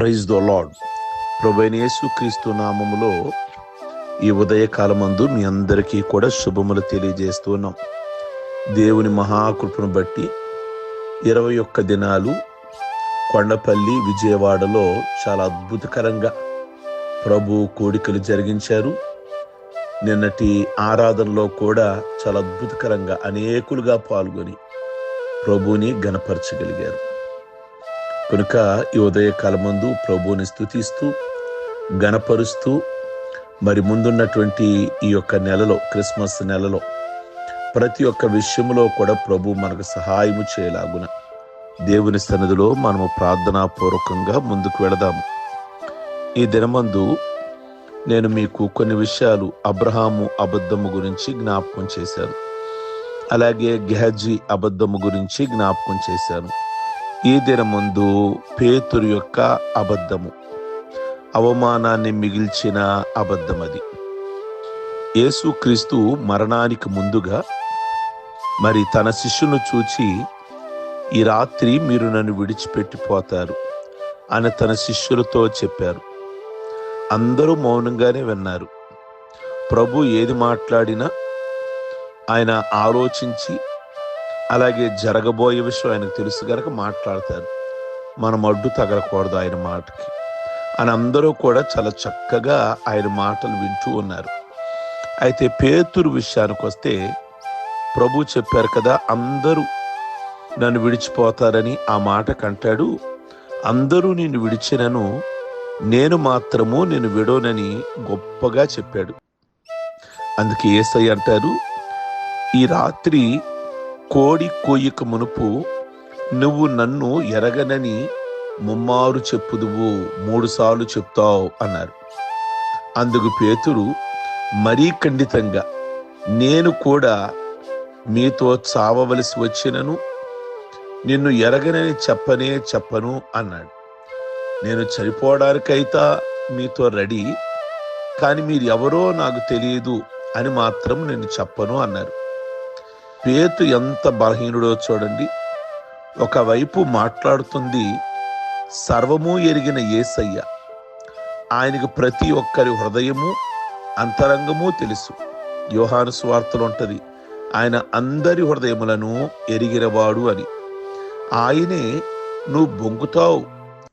Praise the lord ప్రభైనేసు క్రీస్తు నామములో ఈ ఉదయకాలమందు మీ అందరికీ కూడా శుభములు తెలియజేస్తున్నాం దేవుని మహాకృపను బట్టి ఇరవై ఒక్క దినాలు కొండపల్లి విజయవాడలో చాలా అద్భుతకరంగా ప్రభు కోడికలు జరిగించారు. నిన్నటి ఆరాధనలో కూడా చాలా అద్భుతకరంగా అనేకులుగా పాల్గొని ప్రభుని గణపరచగలిగారు కనుక ఈ ఉదయకాలమందు ప్రభువుని స్థుతిస్తూ గణపరుస్తూ మరి ముందున్నటువంటి ఈ యొక్క నెలలో క్రిస్మస్ నెలలో ప్రతి ఒక్క విషయంలో కూడా ప్రభు మనకు సహాయము చేయలాగున దేవుని సన్నిధిలో మనము ప్రార్థనాపూర్వకంగా ముందుకు వెళదాము ఈ దినమందు నేను మీకు కొన్ని విషయాలు అబ్రహాము అబద్ధము గురించి జ్ఞాపకం చేశాను. అలాగే గెహజీ అబద్ధము గురించి జ్ఞాపకం చేశాను. ఈ దినమందు పేతురు యొక్క అబద్ధము. అవమానాన్ని మిగిల్చిన అబద్ధం అది యేసుక్రీస్తు మరణానికి ముందుగా మరి తన శిష్యును చూచి ఈ రాత్రి మీరు నన్ను విడిచిపెట్టిపోతారు అని తన శిష్యులతో చెప్పారు. అందరూ మౌనంగానే విన్నారు. ప్రభు ఏది మాట్లాడినా ఆయన ఆలోచించి అలాగే జరగబోయే విషయం ఆయనకు తెలుసు కనుక మాట్లాడతారు. మనం అడ్డు తగలకూడదు ఆయన మాటకి. అని అందరూ కూడా చాలా చక్కగా ఆయన మాటలు వింటూ ఉన్నారు. అయితే పేతురు విషయానికి వస్తే ప్రభు చెప్పారు కదా అందరూ నన్ను విడిచిపోతారని ఆ మాట కంటాడు. అందరూ నిన్ను విడిచినను నేను మాత్రము నేను విడోనని గొప్పగా చెప్పాడు. అందుకే ఏసై అంటారు ఈ రాత్రి కోడి కోయిక మునుపు నువ్వు నన్ను ఎరగనని ముమ్మారు చెప్పుదువు మూడుసార్లు చెప్తావు అన్నారు. అందుకు పేతురు మరీ ఖండితంగా నేను కూడా మీతో చావవలసి వచ్చినను నిన్ను ఎరగనని చెప్పనే చెప్పను అన్నాడు. నేను చనిపోవడానికైతా మీతో రెడీ కానీ మీరు ఎవరో నాకు తెలియదు అని మాత్రం నేను చెప్పను అన్నారు. పేతు ఎంత బలహీనుడో చూడండి. ఒకవైపు మాట్లాడుతుంది సర్వము ఎరిగిన ఏసయ్య ఆయనకు ప్రతి ఒక్కరి హృదయము అంతరంగము తెలుసు. యోహాను స్వార్థలు ఉంటుంది ఆయన అందరి హృదయములను ఎరిగినవాడు అని. ఆయనే నువ్వు బొంగుతావు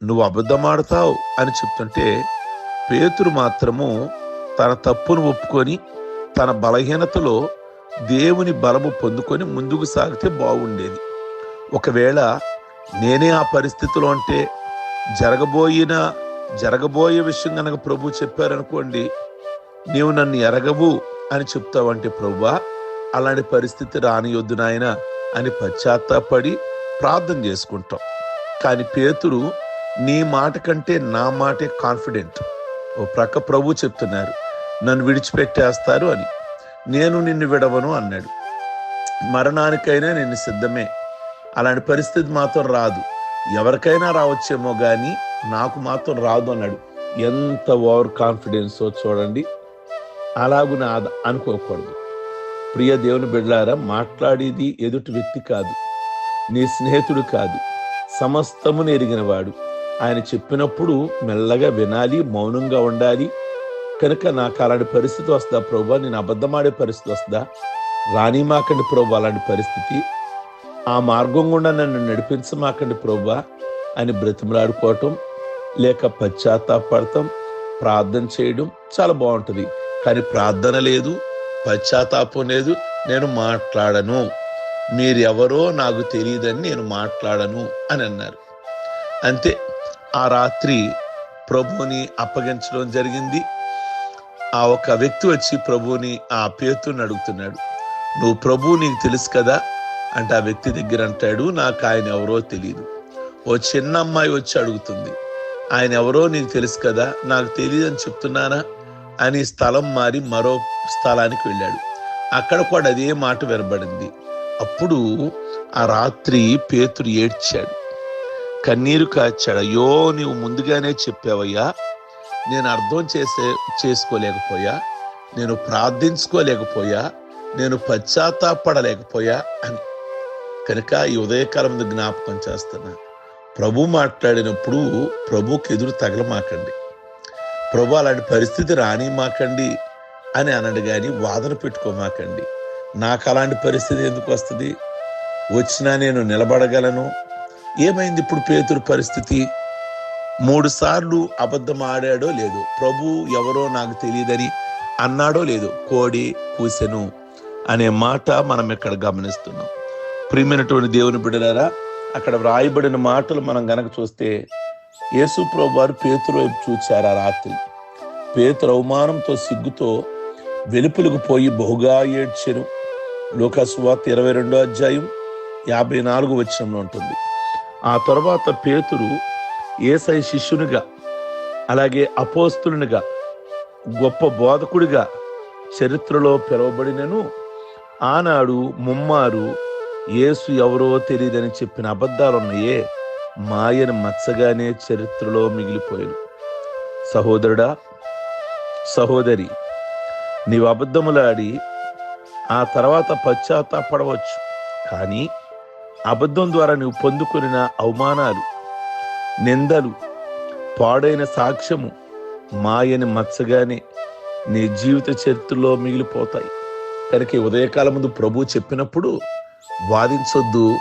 నువ్వు అబద్ధమాడతావు అని చెప్తుంటే పేతురు మాత్రము తన తప్పును ఒప్పుకొని తన బలహీనతలో దేవుని బలము పొందుకొని ముందుకు సాగితే బాగుండేది. ఒకవేళ నేనే ఆ పరిస్థితిలో అంటే జరగబోయిన జరగబోయే విషయం కనుక ప్రభు చెప్పారనుకోండి నీవు నన్ను ఎరగవు అని చెప్తావంటే ప్రభువా అలాంటి పరిస్థితి రానియొద్దు నాయన అని పశ్చాత్తాపడి ప్రార్థన చేసుకుంటాం. కానీ పేతురు నీ మాట కంటే నా మాటే కాన్ఫిడెంట్ ఓ ప్రక్క ప్రభు చెప్తున్నారు. నన్ను విడిచిపెట్టేస్తారు అని. నేను నిన్ను విడవను అన్నాడు. మరణానికైనా నేను సిద్ధమే. అలాంటి పరిస్థితి మాత్రం రాదు. ఎవరికైనా రావచ్చేమో కానీ నాకు మాత్రం రాదు అన్నాడు. ఎంత ఓవర్ కాన్ఫిడెన్సో చూడండి. అలాగున అనుకోకూడదు. ప్రియ దేవుని బిడ్డారా మాట్లాడేది ఎదుటి వ్యక్తి కాదు. నీ స్నేహితుడు కాదు. సమస్తమును ఎరిగినవాడు. ఆయన చెప్పినప్పుడు మెల్లగా వినాలి మౌనంగా ఉండాలి. కనుక నాకు అలాంటి పరిస్థితి వస్తుందా ప్రభు? నేను అబద్ధమాడే పరిస్థితి వస్తుందా? రాణి మాకండి ప్రభు అలాంటి పరిస్థితి. ఆ మార్గం గుండా నన్ను నడిపించమాకండి ప్రభు అని బ్రతిమలాడుకోవటం లేక పశ్చాత్తాపడటం ప్రార్థన చేయడం చాలా బాగుంటుంది. కానీ ప్రార్థన లేదు పశ్చాత్తాపం లేదు నేను మాట్లాడను. మీరెవరో నాకు తెలియదని నేను మాట్లాడను అని అన్నారు. అంతే. ఆ రాత్రి ప్రభుని అప్పగించడం జరిగింది. ఆ ఒక వ్యక్తి వచ్చి ప్రభువుని ఆ పేతుని అడుగుతున్నాడు. నువ్వు ప్రభువు నీకు తెలుసు కదా? అంటే ఆ వ్యక్తి దగ్గర అంటాడు నాకు ఆయన ఎవరో తెలియదు ఓ చిన్న అమ్మాయి వచ్చి అడుగుతుంది ఆయన ఎవరో నీకు తెలుసు కదా? నాకు తెలియదు అని చెప్తున్నానా? అని స్థలం మారి మరో స్థలానికి వెళ్ళాడు. అక్కడ కూడా అదే మాట వినబడింది. అప్పుడు ఆ రాత్రి పేతురు ఏడ్చాడు. కన్నీరు కాచాడు. అయ్యో నీవు ముందుగానే చెప్పావయ్యా నేను అర్థం చేసే చేసుకోలేకపోయా నేను ప్రార్థించుకోలేకపోయా నేను పశ్చాత్తాపడలేకపోయా అని. కనుక ఈ ఉదయకాలం జ్ఞాపకం చేస్తున్నా. ప్రభు మాట్లాడినప్పుడు ప్రభుకి ఎదురు తగలమాకండి. ప్రభు అలాంటి పరిస్థితి రాని మాకండి అని అనడు కానీ వాదన పెట్టుకోమాకండి. నాకు అలాంటి పరిస్థితి ఎందుకు వస్తుంది? వచ్చినా నేను నిలబడగలను. ఏమైంది ఇప్పుడు పేతురు పరిస్థితి? మూడు సార్లు అబద్ధం ఆడాడో లేదు ప్రభు ఎవరో నాకు తెలియదని అన్నాడో లేదు కోడి కూసెను అనే మాట మనం ఇక్కడ గమనిస్తున్నాం. ప్రియమైనటువంటి దేవుని బిడ్డలారా అక్కడ వ్రాయబడిన మాటలు మనం గనక చూస్తే యేసు ప్రభు వారు పేతురు వైపు చూచారు ఆ రాత్రి. పేతురు అవమానంతో సిగ్గుతో వెలుపులకు పోయి బహుగా ఏడ్చెను. లోకస్వార్త ఇరవై రెండో అధ్యాయం యాభై నాలుగు వచనంలో ఉంటుంది. ఆ తర్వాత పేతురు ఏసై శిష్యునిగా అలాగే అపోస్తులునిగా గొప్ప బోధకుడిగా చరిత్రలో పిలువబడినను ఆనాడు ముమ్మారు యేసు ఎవరో తెలియదని చెప్పిన అబద్ధాలున్నాయే మాయను మచ్చగానే చరిత్రలో మిగిలిపోయాను. సహోదరుడా సహోదరి నీవు అబద్ధములాడి ఆ తర్వాత పశ్చాత్తాపడవచ్చు కానీ అబద్ధం ద్వారా నువ్వు పొందుకున్న అవమానాలు నిందలు పాడైన సాక్ష్యము మాయని మచ్చగానే నీ జీవిత చరిత్రలో మిగిలిపోతాయి. కనుక ఉదయకాల ఉదయకాలం ముందు ప్రభు చెప్పినప్పుడు వాదించొద్దు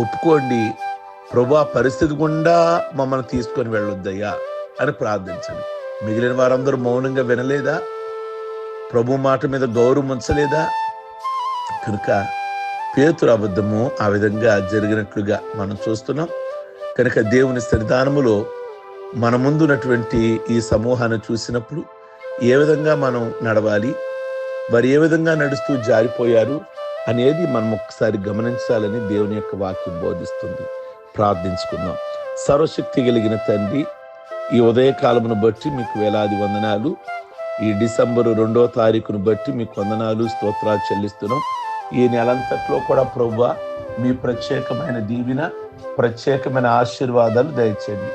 ఒప్పుకోండి ప్రభు ఆ పరిస్థితి గుండా మమ్మల్ని తీసుకొని వెళ్ళొద్దయ్యా అని ప్రార్థించండి. మిగిలిన వారందరూ మౌనంగా వినలేదా? ప్రభు మాట మీద గౌరవం ఉంచలేదా? కనుక పేతురు అబద్ధము ఆ విధంగా జరిగినట్లుగా మనం చూస్తున్నాం. కనుక దేవుని సన్నిధానములో మన ముందున్నటువంటి ఈ సమూహాన్ని చూసినప్పుడు ఏ విధంగా మనం నడవాలి వారు ఏ విధంగా నడుస్తూ జారిపోయారు అనేది మనం ఒకసారి గమనించాలని దేవుని యొక్క వాక్యం బోధిస్తుంది. ప్రార్థించుకుందాం. సర్వశక్తి కలిగిన తండ్రి ఈ ఉదయకాలమును బట్టి మీకు వేలాది వందనాలు. ఈ డిసెంబరు రెండో తారీఖును బట్టి మీకు వందనాలు స్తోత్రాలు చెల్లిస్తున్నాం. ఈ నెలంతట్లో కూడా ప్రభు మీ ప్రత్యేకమైన దీవెన ప్రత్యేకమైన ఆశీర్వాదాలు దయచేయండి.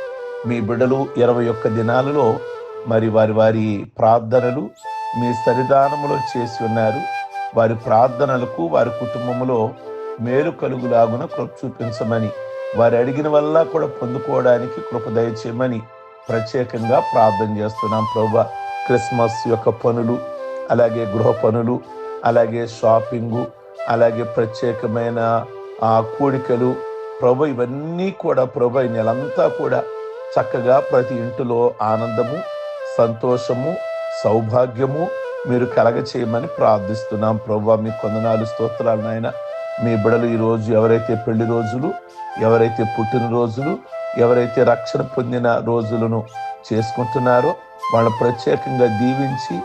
మీ బిడ్డలు ఇరవై ఒక్క దినాలలో మరి వారి వారి ప్రార్థనలు మీ సరిధానములో చేసి ఉన్నారు. వారి ప్రార్థనలకు వారి కుటుంబంలో మేలు కలుగులాగున కృప చూపించమని వారు అడిగిన వల్ల కూడా పొందుకోవడానికి కృప దయచేయమని ప్రత్యేకంగా ప్రార్థన చేస్తున్నాం ప్రభు. క్రిస్మస్ యొక్క పనులు అలాగే గృహ పనులు అలాగే షాపింగు అలాగే ప్రత్యేకమైన ఆ కూడికలు ప్రభు ఇవన్నీ కూడా ప్రభు నెలంతా కూడా చక్కగా ప్రతి ఇంటిలో ఆనందము సంతోషము సౌభాగ్యము మీరు కలగ చేయమని ప్రార్థిస్తున్నాం. ప్రభు మీ కొందనాలు స్తోత్రాలు నాయన. మీ బిడలు ఈరోజు ఎవరైతే పెళ్ళి రోజులు ఎవరైతే పుట్టినరోజులు ఎవరైతే రక్షణ పొందిన రోజులను చేసుకుంటున్నారో వాళ్ళ ప్రత్యేకంగా దీవించి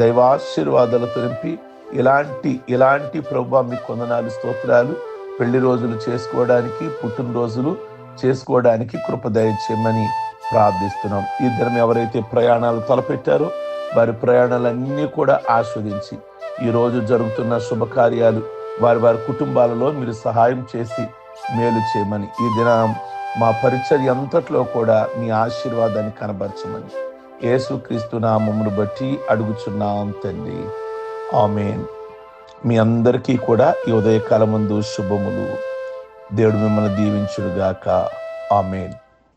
దైవాశీర్వాదాలతో నింపి ఇలాంటి ఇలాంటి ప్రభు మీ కొందనాలు స్తోత్రాలు పెళ్ళి రోజులు చేసుకోవడానికి పుట్టినరోజులు చేసుకోవడానికి కృపదయచేయమని ప్రార్థిస్తున్నాం. ఈ దినం ఎవరైతే ప్రయాణాలు తలపెట్టారో వారి ప్రయాణాలన్నీ కూడా ఆస్వాదించి ఈ రోజు జరుగుతున్న శుభకార్యాలు వారి వారి కుటుంబాలలో మీరు సహాయం చేసి మేలు చేయమని ఈ దినం మా పరిచర్య అంతట్లో కూడా మీ ఆశీర్వాదాన్ని కనబరచమని. యేసుక్రీస్తు నామమును బట్టి అడుగుచున్నాం తండ్రి. ఆమెన్. మీ అందరికీ కూడా ఈ ఉదయకాలం ముందు శుభములు. దేవుడు మిమ్మల్ని దీవించుడుగాక. ఆమెన్.